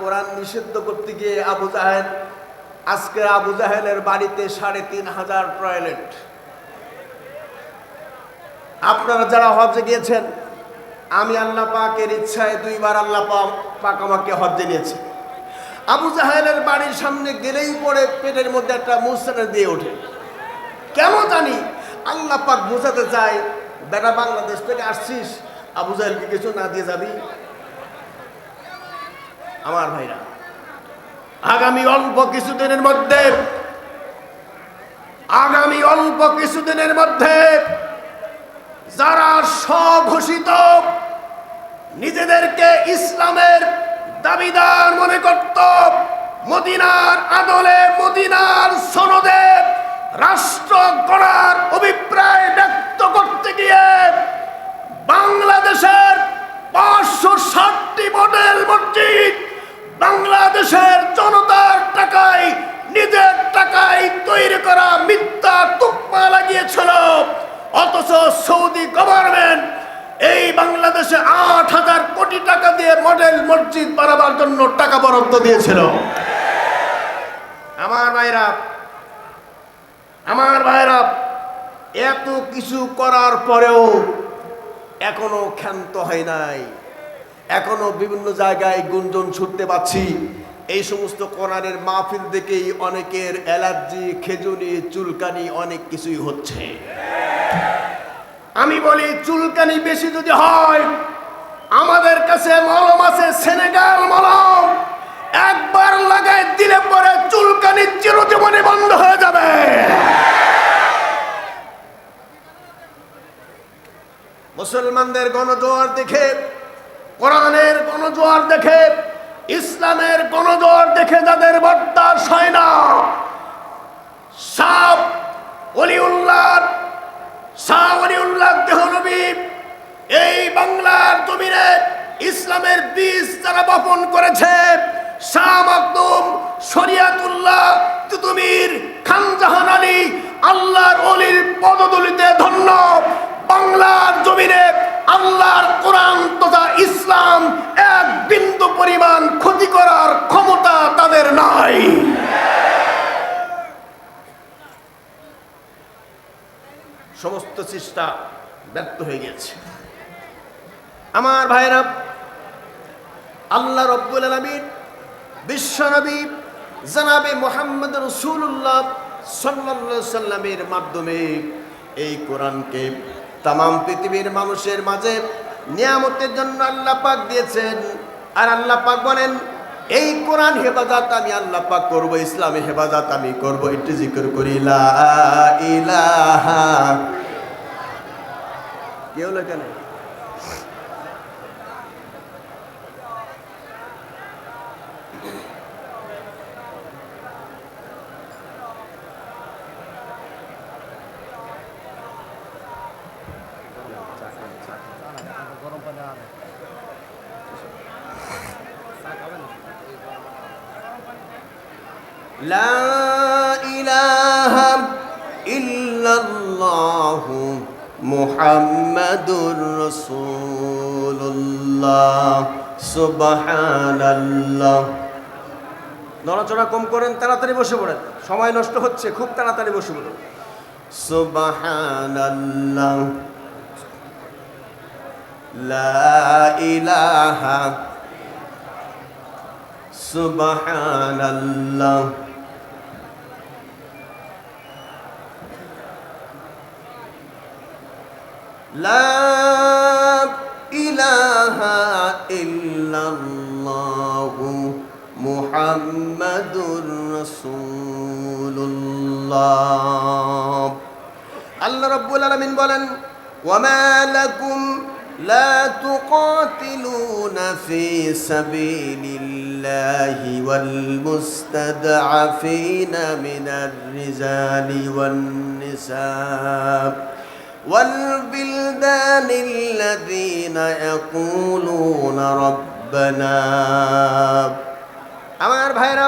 কোরআন নিষিদ্ধ করতে গিয়ে আবু জাহেদ আজকে আবু জাহেলের বাড়িতে সাড়ে তিন হাজার টয়লেট। আপনারা যারা হজে গিয়েছেন, আমি আল্লাহ পাকের ইচ্ছায় দুইবার আল্লাহ পাক আমাকে হজে নিয়েছে। আবু জাহেলের বাড়ির সামনে গেলেই পরে পেটের মধ্যে একটা মুসরানা দিয়ে ওঠে। কেন জানি আল্লাহ পাক বোঝাতে চায়, বেটা বাংলাদেশ থেকে আসছিস, আবু জাহেলকে কিছু না দিয়ে যাবি? আমার ভাইরা। আগামী অল্প কিছুদিনের মধ্যে, আগামী অল্প কিছুদিনের মধ্যে যারা স্বঘোষিত নিজেদেরকে ইসলামের দাবিদার মনে করত, মদিনার আদলে মডেল মসজিদ বানাবার জন্য টাকা বরাদ্দ দিয়েছিল। আমার ভাইরা আমার ভাইরা এত কিছু করার পরেও এখনও ক্ষান্ত হয় নাই। এখনও বিভিন্ন জায়গায় গুঞ্জন ছুটতে পাচ্ছি এই সমস্ত কোরআনের মাহফিল দেখেই অনেকের অ্যালার্জি খেজুনি চুলকানি অনেক কিছুই হচ্ছে। আমি বলি চুলকানি বেশি যদি হয় আমাদের কাছে মলম আছে, সেনেগাল মলম। একবার লাগাই দিলে পরে চুলকানি চিরজীবনে বন্ধ হয়ে যাবে। মুসলমানদের গণজোয়ার দেখে, কোরআনের গণজোয়ার দেখে, ইসলামের গণজোয়ার দেখে যাদের বরদাস হয় না সাপ অলিউল্লাহ শাহ অলিউল্লাহ দেহনবী এই বাংলার জমিনে ইসলামের বীজ যারা বপন করেছে আলী, আল্লাহর অলির পদদলিতে ধন্য। বাংলার আল্লাহর তথা ইসলাম এক বিন্দু পরিমাণ ক্ষতি করার ক্ষমতা তাদের নাই। সমস্ত চেষ্টা ব্যর্থ হয়ে গেছে। আমার ভাইরা আল্লাহ রব্বুল আলমীর বিশ্বনবী জানাবে মোহাম্মদ রসুল্লাহ সাল্লা সাল্লামের মাধ্যমে এই কোরআনকে তাম পৃথিবীর মানুষের মাঝে নিয়ামতের জন্য আল্লাহ পাক দিয়েছেন। আর আল্লাহ পাক বলেন, এই কোরআন হেফাজত আমি আল্লাহ পাক করব, ইসলামী হেফাজত আমি করব। একটু জিকির করি ইলাহা কেউ লেখা নেই? لا إله إلا الله محمد رسول الله سبحان الله নড়াচড়া কম করেন তাড়াতাড়ি বসে পড়েন সময় নষ্ট হচ্ছে খুব তাড়াতাড়ি বসে পড়ুন সুবহানাল্লাহ লা ইলাহা সুবহানাল্লাহ لا إله إلا الله محمد رسول الله আল্লাহ রব্বুল আলমিন বলেন وما لكم لا تقاتلون في سبيل الله والمستضعفين من الرجال والنساء والبلدان الذين يقولون ربنا আমার ভাইরা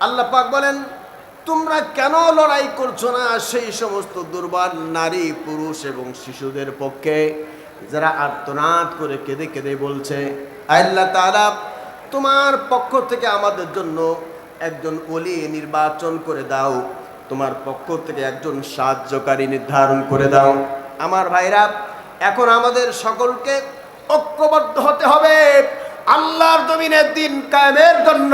আল্লাহ পাক বলেন তোমরা কেন লড়াই করছো না সেই সমস্ত দুর্বল নারী পুরুষ এবং শিশুদের পক্ষে যারা আর্তনাদ করে কেঁদে কেঁদে বলছে আল্লাহ তাআলা তোমার পক্ষ থেকে আমাদের জন্য একজন অলি নির্বাচন করে দাও তোমার পক্ষ থেকে একজন সাহায্যকারী নির্ধারণ করে দাও। আমার ভাইরা, এখন আমাদের সকলকে ঐক্যবদ্ধ হতে হবে। আল্লাহর জমিনের দিন কায়েমের জন্য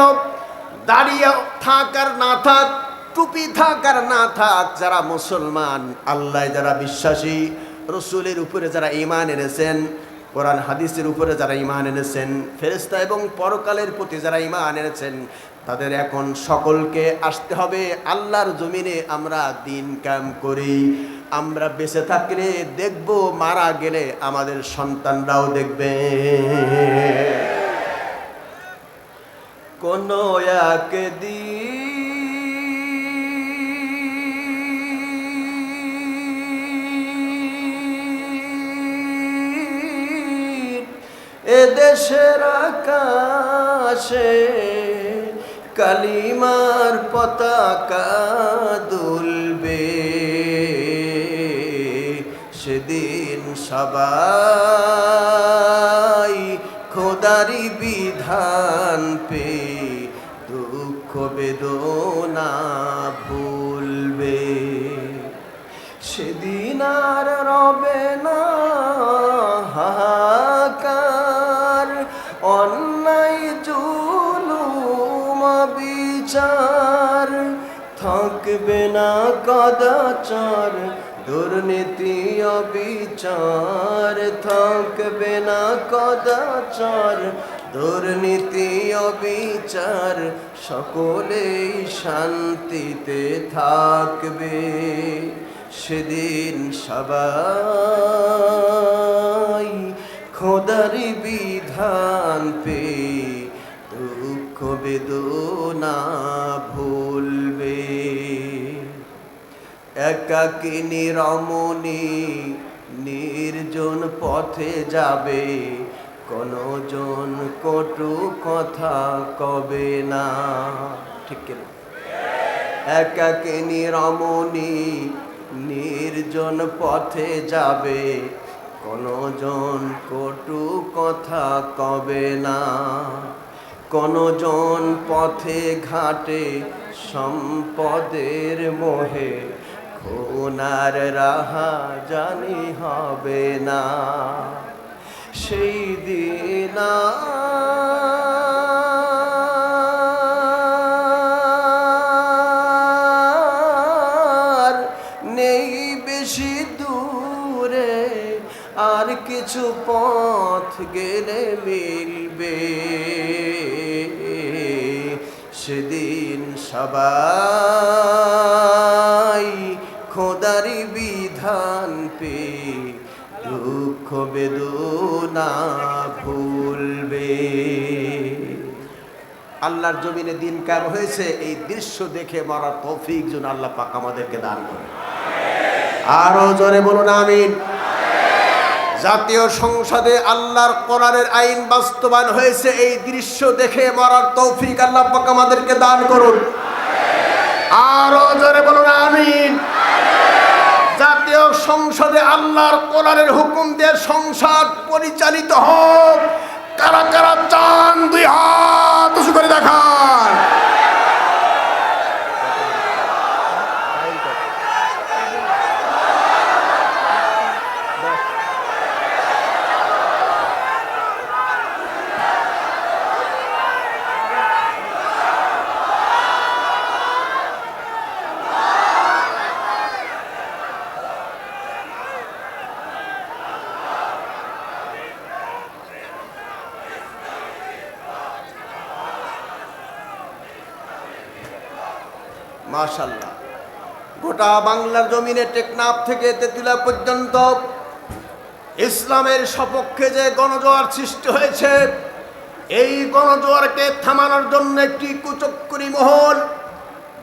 দাঁড়িয়ে থাক আর না থাক, টুপি থাক আর না থাক, যারা মুসলমান আল্লাহ যারা বিশ্বাসী, রসুলের উপরে যারা ইমান এনেছেন, কোরআন হাদিসের উপরে যারা ইমান এনেছেন ফেরেস্তা এবং পরকালের প্রতি যারা ইমান এনেছেন তাদের এখন সকলকে আসতে হবে। আল্লাহর জমিনে আমরা দিন কাম করি। আমরা বেঁচে থাকলে দেখব মারা গেলে আমাদের সন্তানরাও দেখবে। কোনো একদিন এদেশের আকাশে কালিমার পতাকা দুলবে। সেদিন সবাই খোদারি বিধান পে দুঃখ বেদনা ভুলবে। সেদিন আর রবে থাকবে না কদাচার দুর্নীতি অবিচার থাকবে না কদাচার দুর্নীতি অবিচার সকলেই শান্তিতে থাকবে। সেদিন সবাই খোদারি বিধান পে দুঃখ বেদনা ভুলবে। একাকিনী রমণী নির্জন পথে যাবে কোনো জন কটু কথা কবে না। ঠিক কিনা একাকিনী রমণী নির্জন পথে যাবে কোনো জন কটু কথা কবে না। কোনো জন পথে ঘাটে সম্পদের মোহে খুনার রাহা জানি হবে না। সেই দিন নেই বেশি দূরে, আর কিছু পথ গেলে মিলবে। সেদিন সবাই বেদনা ভুলবে আল্লাহর জমিনে দিন কার হয়েছে, এই দৃশ্য দেখে মরার তৌফিক যেন আল্লাহ পাক আমাদেরকে দান করে। আরও জোরে বলুন, আমিন। জাতীয় সংসদে আল্লাহর কোরআনের আইন বাস্তবায়ন হয়েছে, এই দৃশ্য দেখে মরার তৌফিক আল্লাহ পাক আমাদেরকে দান করুন। আরও জোরে বলুন, আমিন। সংসদে আল্লাহর কোরআনের হুকুম দিয়ে সংসদ পরিচালিত হোক। কারা কারা চান দুই হাত করে দেখান। মাশাল্লাহ গোটা বাংলার জমিনে টেকনাফ থেকে তেতুলা পর্যন্ত ইসলামের সপক্ষে যে গণজোয়ার সৃষ্টি হয়েছে, এই গণজোয়ারকে থামানোর জন্য একটি কুচক্করি মহল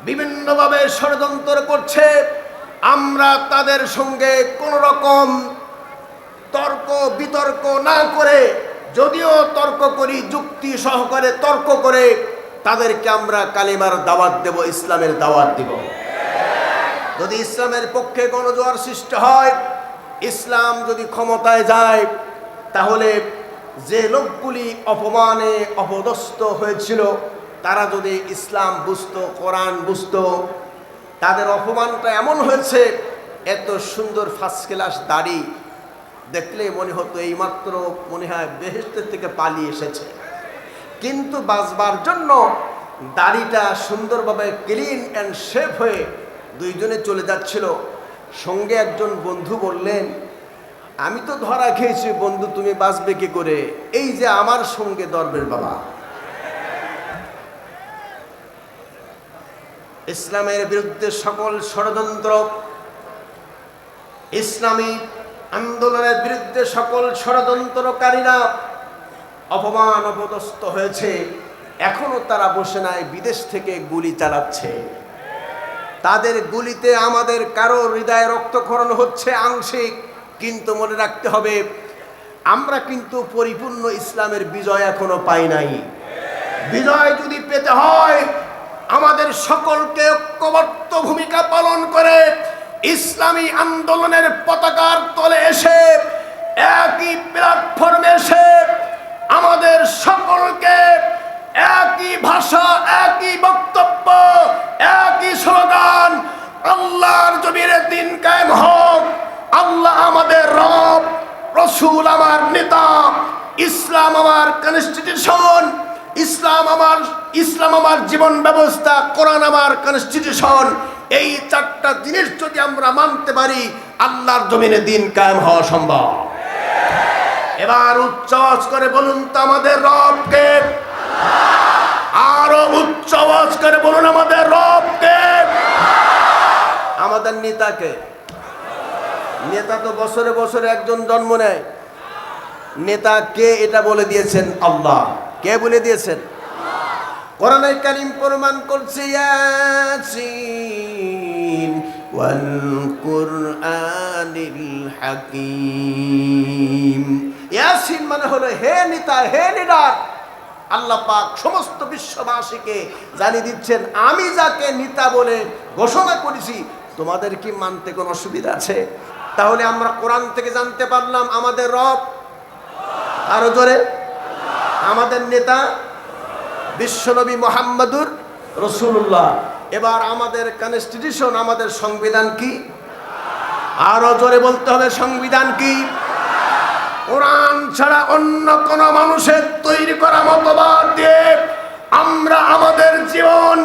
বিভিন্নভাবে ষড়যন্ত্র করছে। আমরা তাদের সঙ্গে কোনো রকম তর্ক বিতর্ক না করে, যদিও তর্ক করি, যুক্তি সহকারে তর্ক করে তাদেরকে আমরা কালিমার দাওয়াত দেব, ইসলামের দাওয়াত দিব। যদি ইসলামের পক্ষে গণজোয়ার সৃষ্টি হয়, ইসলাম যদি ক্ষমতায় যায়, তাহলে যে লোকগুলি অপমানে অপদস্থ হয়েছিল, তারা যদি ইসলাম বুঝত, কোরআন বুঝত, তাদের অপমানটা এমন হয়েছে, এত সুন্দর ফার্স্ট ক্লাস দাড়ি দেখলে মনে হতো এইমাত্র মনে হয় বেহেস্তের থেকে পালিয়ে এসেছে। কিন্তু বাঁচবার জন্য দাড়িটা সুন্দরভাবে ক্লিন অ্যান্ড শেভ হয়ে দুইজনে চলে যাচ্ছিল। সঙ্গে একজন বন্ধু বললেন, আমি তো ধরা খেয়েছি, বন্ধু, তুমি বাঁচবে কি করে? এই যে আমার সঙ্গে দরবের বাবা। ইসলামের বিরুদ্ধে সকল ষড়যন্ত্র, ইসলামী আন্দোলনের বিরুদ্ধে সকল ষড়যন্ত্রকারীরা অপমান অপদস্থ হয়েছে। এখনও তারা বসে নাই, বিদেশ থেকে গুলি চালাচ্ছে। তাদের গুলিতে আমাদের কারও হৃদয়ে রক্তক্ষরণ হচ্ছে আংশিক, কিন্তু মনে রাখতে হবে, আমরা কিন্তু পরিপূর্ণ ইসলামের বিজয় এখনও পাই নাই। বিজয় যদি পেতে হয়, আমাদের সকলকে ঐক্যবদ্ধ ভূমিকা পালন করে ইসলামী আন্দোলনের পতাকার তলে এসে, একই প্ল্যাটফর্মে এসে রসুল আমার নেতা, ইসলাম আমার কনস্টিটিউশন ইসলাম আমার ইসলাম আমার জীবন ব্যবস্থা, কোরআন আমার কনস্টিটিউশন এই চারটা জিনিস যদি আমরা মানতে পারি, আল্লাহর জমিনে দিন কায়েম হওয়া সম্ভব। এবার উচ্চ করে বলুন তো আমাদের রবকে। আরও উচ্চ করে বলুন আমাদের রবকে। আমাদের নেতাকে। নেতা তো বছরে বছরে একজন জন্ম নেয়। নেতা কে এটা বলে দিয়েছেন? আল্লাহ। কে বলে দিয়েছেন? কোরআনে কারিম প্রমাণ করছে, ইয়াসিন মানে হলো, হে নেতা, হে লিডার। আল্লাহ পাক সমস্ত বিশ্ববাসীকে জানিয়ে দিচ্ছেন, আমি যাকে নেতা বলে ঘোষণা করেছি, তোমাদের কি মানতে কোনো অসুবিধা আছে? তাহলে আমরা কোরআন থেকে জানতে পারলাম, আমাদের রব আরও জোরে। আমাদের নেতা বিশ্বনবী মোহাম্মদুর রসুল্লাহ এবার আমাদের কনস্টিটিউশন আমাদের সংবিধান কি? আরও জোরে বলতে হবে, সংবিধান কি? কোরআন ছাড়া অন্য কোন মানুষের তৈরি করা মতবাদ দিয়ে আমরা আমাদের জীবন